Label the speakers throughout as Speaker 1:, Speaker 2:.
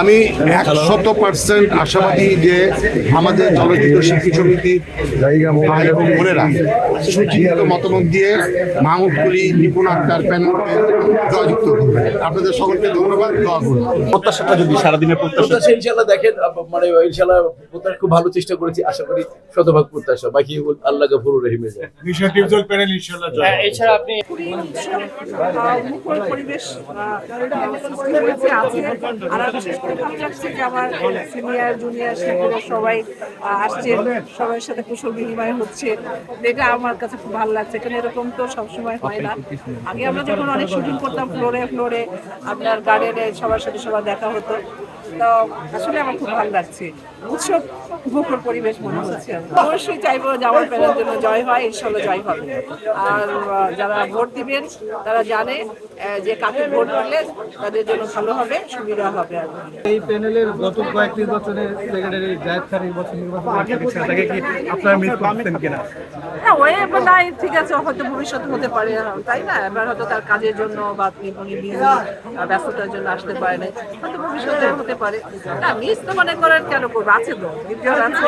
Speaker 1: আমি একশত পার্সেন্ট আশাবাদী যে আমাদের চলচ্চিত্র শিল্পী সমিতির ভাই এবং বোনেরা সুচিন্তিত মতামত দিয়ে মাহমুদ কুলি নিপুণ আক্তার প্যানেলকে জয়যুক্ত করবে। আপনাদের সকলকে ধন্যবাদ দোয়া করুন।
Speaker 2: প্রত্যাশাটা যদি সারাদিনের প্রত্যাশা
Speaker 3: প্রত্যাশা ইনশাল্লাহ দেখেন মানে ইনশাল্লাহ প্রত্যাশা খুব ভালো চেষ্টা করেছি আশা করি শতভাগ প্রত্যাশা। বাকি আল্লাহ গফুর রহিমে যায়।
Speaker 4: মুখর পরিবেশ আহ, সৃষ্টি হয়েছে আছে আর বিশেষ ভালো লাগছে যে আমার সিনিয়র জুনিয়র শিল্পীরা সবাই আসছেন সবার সাথে কুশল বিনিময় হচ্ছে। এটা আমার কাছে খুব ভালো লাগছে। কারণ এরকম তো সবসময় হয় না। আগে আমরা যখন অনেক শুটিং করতাম ফ্লোরে ফ্লোরে আপনার গার্ডেনে সবার সাথে সবার দেখা হতো। তো আসলে আমার খুব ভালো লাগছে। উৎসব মুখর পরিবেশ মনে হচ্ছে। অবশ্যই চাইব যে আমার জন্য জয় হয় ইনশাল্লাহ জয় হবে। আর যারা ভোট দিবেন, তারা জানে যে কাকে ভোট দিলে তাদের জন্য ভালো হবে, সুবিধা হবে আর।
Speaker 5: এই প্যানেলের গত কয়েক নির্বাচনে সেক্রেটারি জায়েদ খান নির্বাচন নির্বাচন তাকে কি আপনারা মিস করতেন কিনা?
Speaker 4: হ্যাঁ ওই নাই ঠিক আছে হয়তো ভবিষ্যতে হতে পারে তাই না? এবার হয়তো তার কাজের জন্য বা উনি ব্যস্ততার জন্য আসতে পারে নাই হয়তো ভবিষ্যতে হতে পারে। না মিস তো মনে করেন কেন করব? আছে তো বিদ্যার আছে।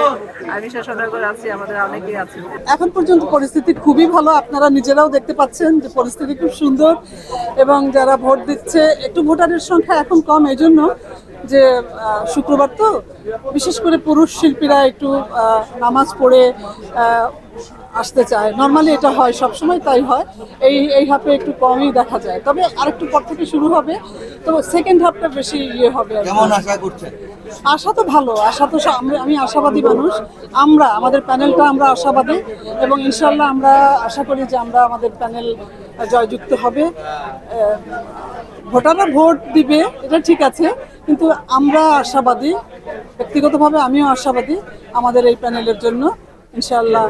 Speaker 4: আছে আমাদের অনেকেই আছে।
Speaker 6: এখন পর্যন্ত পরিস্থিতি খুবই ভালো আপনারা নিজেরাও দেখতে পাচ্ছেন যে পরিস্থিতি খুব সুন্দর এবং যারা ভোট দিচ্ছে একটু ভোটারের সংখ্যা এখন কম এই জন্য যে শুক্রবার তো বিশেষ করে পুরুষ শিল্পীরা একটু নামাজ পড়ে আসতে চায়। নর্মালি এটা হয় সবসময় তাই হয়। এই এই হাফে একটু কমই দেখা যায়। তবে আরেকটু পর থেকে শুরু হবে। তো সেকেন্ড হাফটা বেশি ইয়ে হবে
Speaker 3: কেমন আশা করছেন?
Speaker 6: আশা তো ভালো। আশা তো আমরা আমি আশাবাদী মানুষ। আমরা আমাদের প্যানেলটা আমরা আশাবাদী। এবং ইনশাল্লাহ আমরা আশা করি যে আমরা আমাদের প্যানেল জয়যুক্ত হবে। ভোটাররা ভোট দিবে এটা ঠিক আছে কিন্তু আমরা আশাবাদী ব্যক্তিগতভাবে আমিও আশাবাদী আমাদের এই প্যানেলের জন্য ইনশাল্লাহ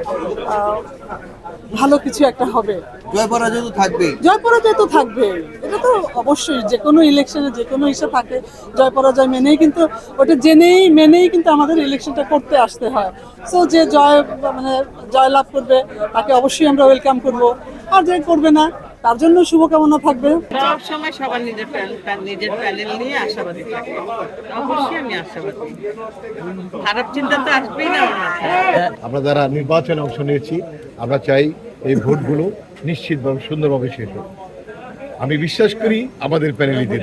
Speaker 6: ভালো কিছু একটা হবে।
Speaker 3: জয় পরাজয় তো থাকবেই।
Speaker 6: জয় পরাজয় তো থাকবে এটা তো অবশ্যই যে কোনো ইলেকশনে যে কোনো ইসে থাকে জয় পরাজয় মেনেই কিন্তু ওটা জেনেই মেনেই কিন্তু আমাদের ইলেকশনটা করতে আসতে হয়। সো যে জয় মানে জয় লাভ করবে তাকে অবশ্যই আমরা ওয়েলকাম করব আর যে করবে না তার জন্য শুভকামনা থাকবে।
Speaker 7: সব সময় সবার নিজের নিজের প্যানেল নিয়ে আশাবাদী থাকে। অবশ্যই আমি আশাবাদী। খারাপ চিন্তা তো আসবেই না
Speaker 1: আমরা যারা নির্বাচনে অংশ নিয়েছি আমরা চাই এই ভোটগুলো নিশ্চিতভাবে সুন্দরভাবে শেষ হোক। আমি বিশ্বাস করি আমাদের প্যানেলিদের